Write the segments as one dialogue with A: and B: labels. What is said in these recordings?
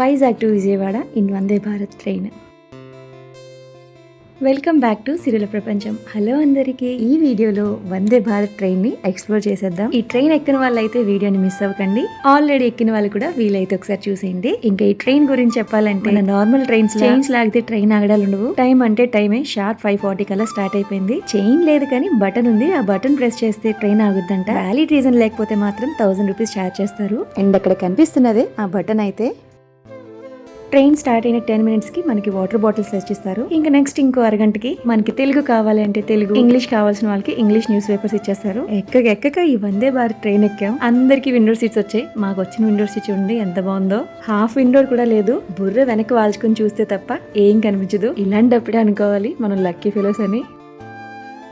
A: Vizag to Vijayawada in Vande Bharat train. Welcome back to Sirula Prapancham. Hello అందరికీ ఈ వీడియోలో Vande Bharat ట్రైన్ని explore చేసేద్దాం. ఈ ట్రైన్ ఎక్కిన వాళ్ళైతే వీడియోని మిస్ అవ్వకండి. ఆల్రెడీ ఎక్కిన వాళ్ళు కూడా వీలైతే ఒకసారి చూసేయండి. ఇంకా ఈ ట్రైన్ గురించి చెప్పాలంటే నార్మల్ ట్రైన్స్ చైన్స్ లాగితే ట్రైన్ ఆగడాలు ఉండవు. టైం అంటే టైమే. షార్ప్ ఫైవ్ ఫార్టీ కల్లా స్టార్ట్ అయిపోయింది. చైన్ లేదు కానీ బటన్ ఉంది. ఆ బటన్ ప్రెస్ చేస్తే ట్రైన్ ఆగుద్దంట. వ్యాలిడ్ రీజన్ లేకపోతే మాత్రం థౌసండ్ రూపీస్ ఛార్జ్ చేస్తారు. అండ్ అక్కడ కనిపిస్తున్నదే ఆ బటన్ అయితే ట్రైన్ స్టార్ట్ అయిన టెన్ మినిట్స్కి మనకి వాటర్ బాటిల్స్ తెచ్చిస్తారు ఇంకా నెక్స్ట్ ఇంకో అరగంటకి మనకి తెలుగు కావాలంటే తెలుగు ఇంగ్లీష్ కావాల్సిన వాళ్ళకి ఇంగ్లీష్ న్యూస్ పేపర్స్ ఇచ్చేస్తారు. ఎక్కక ఎక్కక ఈ వందే భారత్ ట్రైన్ ఎక్కాం. అందరికి విండో సీట్స్ వచ్చాయి. మాకు వచ్చిన విండో సీట్ చూడండి ఎంత బాగుందో. హాఫ్ విండోర్ కూడా లేదు. బుర్ర వెనక్కి వాల్చుకొని చూస్తే తప్ప ఏం కనిపించదు. ఇలాంటప్పుడే అనుకోవాలి మనం లక్కీ ఫెలోస్ అని.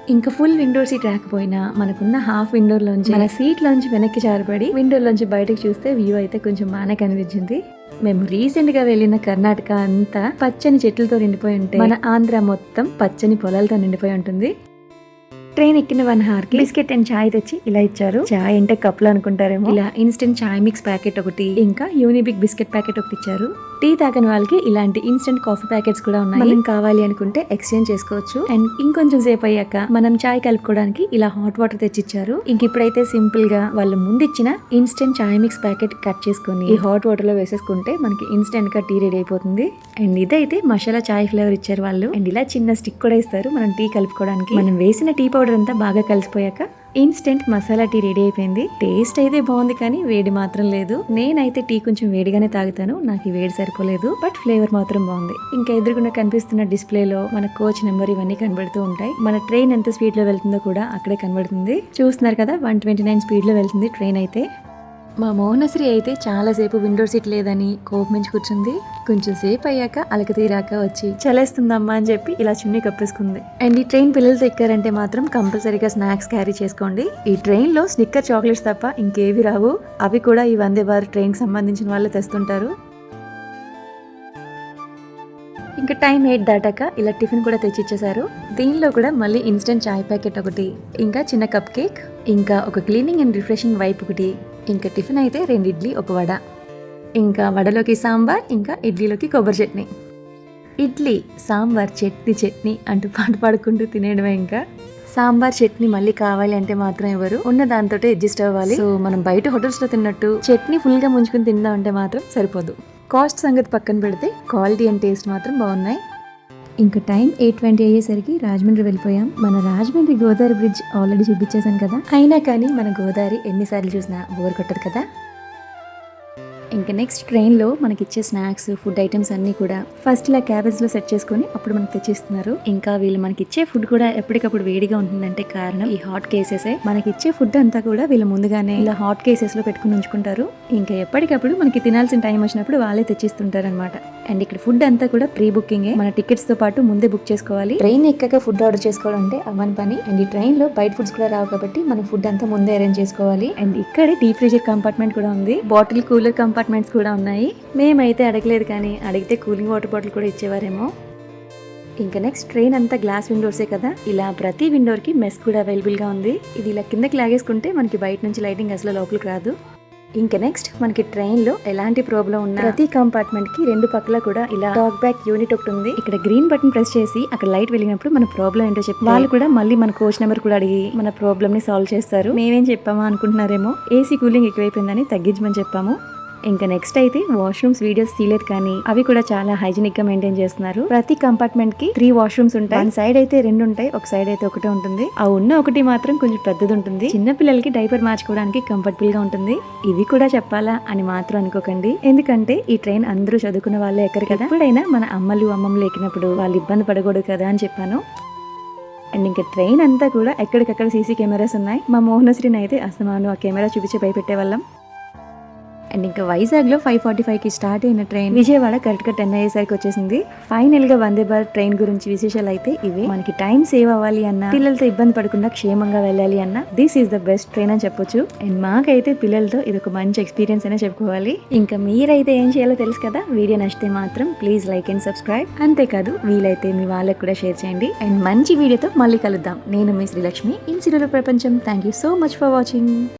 A: ఇంకా ఫుల్ విండో సీట్ రాకపోయినా మనకున్న హాఫ్ విండోర్ లోంచి మన సీట్ లోంచి వెనక్కి జారపడి విండోలోంచి బయటకు చూస్తే వ్యూ అయితే కొంచెం బాగానే కనిపించింది. మేము రీసెంట్గా వెళ్ళిన కర్ణాటక అంతా పచ్చని చెట్లతో నిండిపోయి ఉంటే మన ఆంధ్ర మొత్తం పచ్చని పొలాలతో నిండిపోయి ఉంటుంది. ట్రైన్ ఎక్కిన వన్ హార్కి బిస్కెట్ అండ్ చాయ్ తెచ్చి ఇలా ఇచ్చారు. చాయ్ అంటే కప్పులు అనుకుంటారేమో. ఇలా ఇన్స్టెంట్ చాయ్ మిక్స్ ప్యాకెట్ ఒకటి ఇంకా యూనిబిక్ బిస్కెట్ ప్యాకెట్ ఒకటి ఇచ్చారు. టీ తాగని వాళ్ళకి ఇలాంటి ఇన్స్టెంట్ కాఫీ ప్యాకెట్స్ కూడా ఉన్నాయి. మనం కావాలి అనుకుంటే ఎక్స్చేంజ్ చేసుకోవచ్చు. అండ్ ఇంకొంచెం సేపు అయ్యాక మనం చాయ్ కలుపుకోవడానికి ఇలా హాట్ వాటర్ తెచ్చిచ్చారు. ఇంక ఇప్పుడైతే సింపుల్గా వాళ్ళు ముందు ఇచ్చిన ఇన్స్టెంట్ చాయ్ మిక్స్ ప్యాకెట్ కట్ చేసుకొని ఈ హాట్ వాటర్లో వేసేసుకుంటే మనకి ఇన్స్టెంట్గా టీ రెడీ అయిపోతుంది. అండ్ ఇదైతే మసాలా చాయ్ ఫ్లేవర్ ఇచ్చారు వాళ్ళు. అండ్ ఇలా చిన్న స్టిక్ కూడా ఇస్తారు మనం టీ కలుపుకోవడానికి. మనం వేసిన టీ పౌడర్ అంతా బాగా కలిసిపోయాక ఇన్స్టెంట్ మసాలా టీ రెడీ అయిపోయింది. టేస్ట్ అయితే బాగుంది కానీ వేడి మాత్రం లేదు. నేనైతే టీ కొంచెం వేడిగానే తాగుతాను. నాకు ఈ వేడి సరిపోలేదు. బట్ ఫ్లేవర్ మాత్రం బాగుంది. ఇంకా ఎదురుగుండా కనిపిస్తున్న డిస్ప్లేలో మన కోచ్ నెంబర్ ఇవన్నీ కనబడుతూ ఉంటాయి. మన ట్రైన్ ఎంత స్పీడ్లో వెళ్తుందో కూడా అక్కడే కనబడుతుంది. చూస్తున్నారు కదా వన్ ట్వంటీ నైన్ స్పీడ్లో వెళ్తుంది ట్రైన్ అయితే. మా మోహనశ్రీ అయితే చాలాసేపు విండో సీట్ లేదని కోపమించి కూర్చుంది. కొంచెం సేపు అయ్యాక అలక తీరాక వచ్చి చలేస్తుందమ్మా అని చెప్పి ఇలా చున్నీ కప్పేసుకుంది. అండ్ ఈ ట్రైన్ పిల్లలతో ఎక్కారంటే మాత్రం కంపల్సరీగా స్నాక్స్ క్యారీ చేసుకోండి. ఈ ట్రైన్లో స్నిక్కర్ చాక్లెట్స్ తప్ప ఇంకేవి రావు. అవి కూడా ఈ వందే భారత్ ట్రైన్కి సంబంధించిన వాళ్ళు తెస్తుంటారు. ఇంకా టైం ఎయిట్ దాటాక ఇలా టిఫిన్ కూడా తెచ్చిచ్చేసారు దీనిలో కూడా మళ్ళీ ఇన్స్టెంట్ చాయ్ ప్యాకెట్ ఒకటి ఇంకా చిన్న కప్ కేక్ ఇంకా ఒక క్లీనింగ్ అండ్ రిఫ్రెషింగ్ వైప్ ఒకటి ఇంకా టిఫిన్ అయితే రెండు ఇడ్లీ ఒక వడ. ఇంకా వడలోకి సాంబార్ ఇంకా ఇడ్లీలోకి కొబ్బరి చట్నీ. ఇడ్లీ సాంబార్ చట్నీ చట్నీ అంటూ పాట పాడుకుంటూ తినేయడమే ఇంకా. సాంబార్ చట్నీ మళ్ళీ కావాలి అంటే మాత్రం ఎవరు? ఉన్న దాంతో అడ్జస్ట్ అవ్వాలి. సో మనం బయట హోటల్స్లో తిన్నట్టు చట్నీ ఫుల్గా ముంచుకుని తిందాం అంటే మాత్రం సరిపోదు. కాస్ట్ సంగతి పక్కన పెడితే క్వాలిటీ అండ్ టేస్ట్ మాత్రం బాగున్నాయి. ఇంకా టైం ఎయిట్ ట్వంటీ అయ్యేసరికి రాజమండ్రి వెళ్ళిపోయాం. మన రాజమండ్రి గోదావరి బ్రిడ్జ్ ఆల్రెడీ చూపించేశాను కదా. అయినా కానీ మన గోదావరి ఎన్నిసార్లు చూసినా బోర్ కొట్టదు కదా. ఇంకా నెక్స్ట్ ట్రైన్లో మనకి ఇచ్చే స్నాక్స్ ఫుడ్ ఐటమ్స్ అన్నీ కూడా ఫస్ట్ ఇలా క్యాబేజ్లో సెట్ చేసుకొని అప్పుడు మనకి తెచ్చిస్తున్నారు. ఇంకా వీళ్ళు మనకి ఇచ్చే ఫుడ్ కూడా ఎప్పటికప్పుడు వేడిగా ఉంటుందంటే కారణం ఈ హాట్ కేసెసే మనకి ఇచ్చే ఫుడ్ అంతా కూడా వీళ్ళు ముందుగానే ఇలా హాట్ కేసెస్లో పెట్టుకుని ఉంచుకుంటారు. ఇంకా ఎప్పటికప్పుడు మనకి తినాల్సిన టైం వచ్చినప్పుడు వాళ్ళే తెచ్చిస్తుంటారు అనమాట అండ్ ఇక్కడ ఫుడ్ అంతా కూడా ప్రీ బుకింగ్ మన టికెట్స్తో పాటు ముందే బుక్ చేసుకోవాలి. ట్రైన్ ఎక్కక ఫుడ్ ఆర్డర్ చేసుకోవడం అంటే అవ్వని పని. అండ్ ఈ ట్రైన్లో బయట ఫుడ్స్ కూడా రావు కాబట్టి మనం ఫుడ్ అంతా ముందే అరేంజ్ చేసుకోవాలి. అండ్ ఇక్కడే డీప్ ఫ్రీజర్ కంపార్ట్మెంట్ కూడా ఉంది. బాటిల్ కూలర్ కంపార్ట్మెంట్స్ కూడా ఉన్నాయి. మేమైతే అడగలేదు కానీ అడిగితే కూలింగ్ వాటర్ బాటిల్ కూడా ఇచ్చేవారేమో. ఇంకా నెక్స్ట్ ట్రైన్ అంతా గ్లాస్ విండోర్సే కదా. ఇలా ప్రతి విండోర్కి మెస్ కూడా అవైలబుల్గా ఉంది. ఇది ఇలా కిందకి లాగేసుకుంటే మనకి బయట నుంచి లైటింగ్ అసలు లోపలికి రాదు. ఇంకా నెక్స్ట్ మనకి ట్రైన్లో ఎలాంటి ప్రాబ్లం ఉన్నా ప్రతి కంపార్ట్మెంట్కి రెండు పక్కల కూడా ఇలా టాక్ బ్యాక్ యూనిట్ ఒకటి ఉంది. ఇక్కడ గ్రీన్ బటన్ ప్రెస్ చేసి అక్కడ లైట్ వెలిగినప్పుడు మన ప్రాబ్లం ఏంటో చెప్పి వాళ్ళు కూడా మళ్ళీ మన కోచ్ నెంబర్ కూడా అడిగి మన ప్రాబ్లమ్ని సాల్వ్ చేస్తారు. మేమేం చెప్పామా అనుకుంటున్నారేమో? ఏసీ కూలింగ్ ఎక్కువైపోయిందని తగ్గించమని చెప్పాము. ఇంకా నెక్స్ట్ అయితే వాష్రూమ్స్ వీడియోస్ తీయలేదు కానీ అవి కూడా చాలా హైజీనిక్గా మెయింటైన్ చేస్తున్నారు. ప్రతి కంపార్ట్మెంట్కి త్రీ వాష్రూమ్స్ ఉంటాయి. వన్ సైడ్ అయితే రెండు ఉంటాయి ఒక సైడ్ అయితే ఒకటే ఉంటుంది. ఆ ఉన్న ఒకటి మాత్రం కొంచెం పెద్దది ఉంటుంది. చిన్న పిల్లలకి డైపర్ మార్చుకోవడానికి కంఫర్టబుల్గా ఉంటుంది. ఇవి కూడా చెప్పాలా అని మాత్రం అనుకోకండి. ఎందుకంటే ఈ ట్రైన్ అందరూ చదువుకున్న వాళ్ళే ఎక్కరు కదా. ఎప్పుడైనా మన అమ్మలు అమ్మమ్మలు ఎక్కినప్పుడు వాళ్ళు ఇబ్బంది పడకూడదు కదా అని చెప్పాను. అండ్ ఇంకా ట్రైన్ అంతా కూడా ఎక్కడికక్కడ సీసీ కెమెరాస్ ఉన్నాయి. మా మోహనశ్రీని అయితే అస్తమాను ఆ కెమెరా చూపించి భయపెట్టే వాళ్ళం. అండ్ ఇంకా వైజాగ్లో ఫైవ్ ఫార్టీ ఫైవ్కి స్టార్ట్ అయిన ట్రైన్ విజయవాడ కరెక్ట్గా టెన్ అయ్యేసరికి వచ్చేసింది. ఫైనల్గా వందే భారత్ ట్రైన్ గురించి విశేషాలు అయితే ఇవే. మనకి టైం సేవ్ అవ్వాలి అన్న పిల్లలతో ఇబ్బంది పడకుండా క్షేమంగా వెళ్ళాలి అన్న this is the best train అని చెప్పొచ్చు. అండ్ మాకైతే పిల్లలతో ఇది ఒక మంచి ఎక్స్పీరియన్స్ అనే చెప్పుకోవాలి. ఇంకా మీరైతే ఏం చేయాలో తెలుసు కదా? వీడియో నచ్చితే మాత్రం ప్లీజ్ లైక్ అండ్ సబ్స్క్రైబ్ అంతేకాదు వీలైతే మీ వాళ్ళకి కూడా షేర్ చేయండి. అండ్ మంచి వీడియోతో మళ్ళీ కలుద్దాం. నేను మీ Srilakshmi. In Sirula Prapancham. Thank you so much for watching